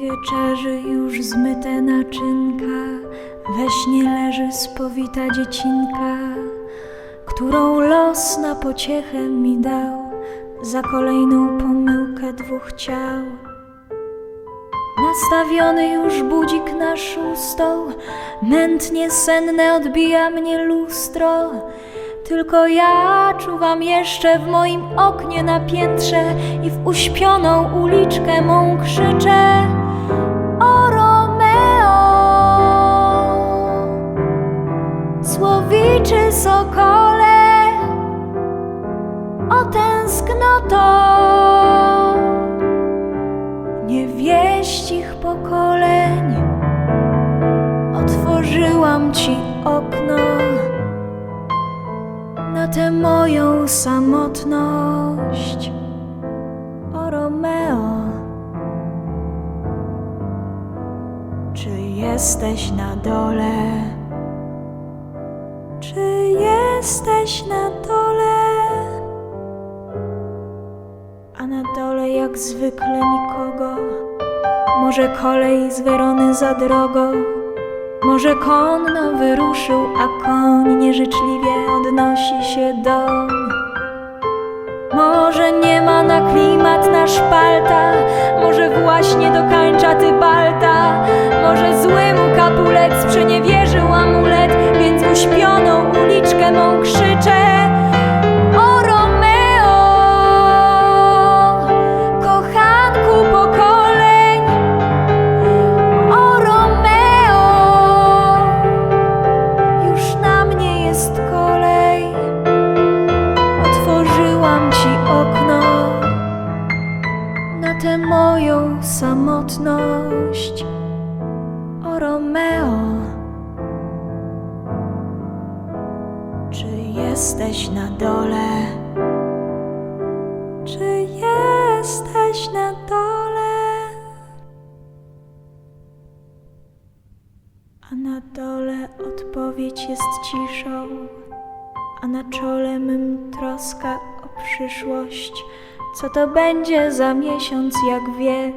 wieczerzy już zmyte naczynka, we śnie leży spowita dziecinka, którą los na pociechę mi dał za kolejną pomyłkę dwóch ciał. Nastawiony już budzik na szóstą, mętnie senne odbija mnie lustro. Tylko ja czuwam jeszcze w moim oknie na piętrze i w uśpioną uliczkę mą krzyczę O Romeo! Słowiczy sokole O tęsknoto! Niewieścich pokoleń Otworzyłam ci okno na tę moją samotność. O Romeo, czy jesteś na dole? Czy jesteś na dole? A na dole jak zwykle nikogo. Może kolej z Werony za drogo. Może konno wyruszył, a koń nieżyczliwie odnosi się doń. Może nie ma na klimat na szpalta, może właśnie dokańcza moją samotność. O Romeo, czy jesteś na dole? Czy jesteś na dole? A na dole odpowiedź jest ciszą, a na czole mym troska o przyszłość. Co to będzie za miesiąc, jak wie,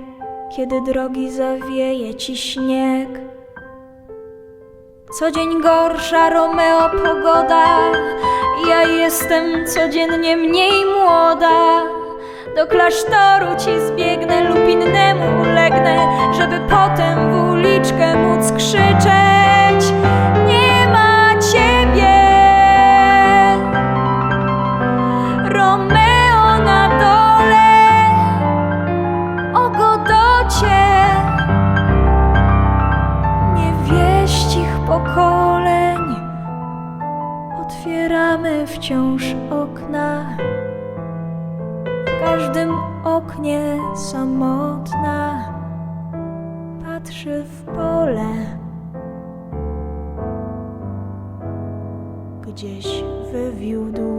kiedy drogi zawieje ci śnieg? Co dzień gorsza Romeo pogoda, ja jestem codziennie mniej młoda. Do klasztoru ci zbiegnę lub innemu ulegnę, żeby potem w uliczkę móc krzyczeć. Wciąż okna w każdym oknie samotna patrzy w pole. Gdzieś wywiódł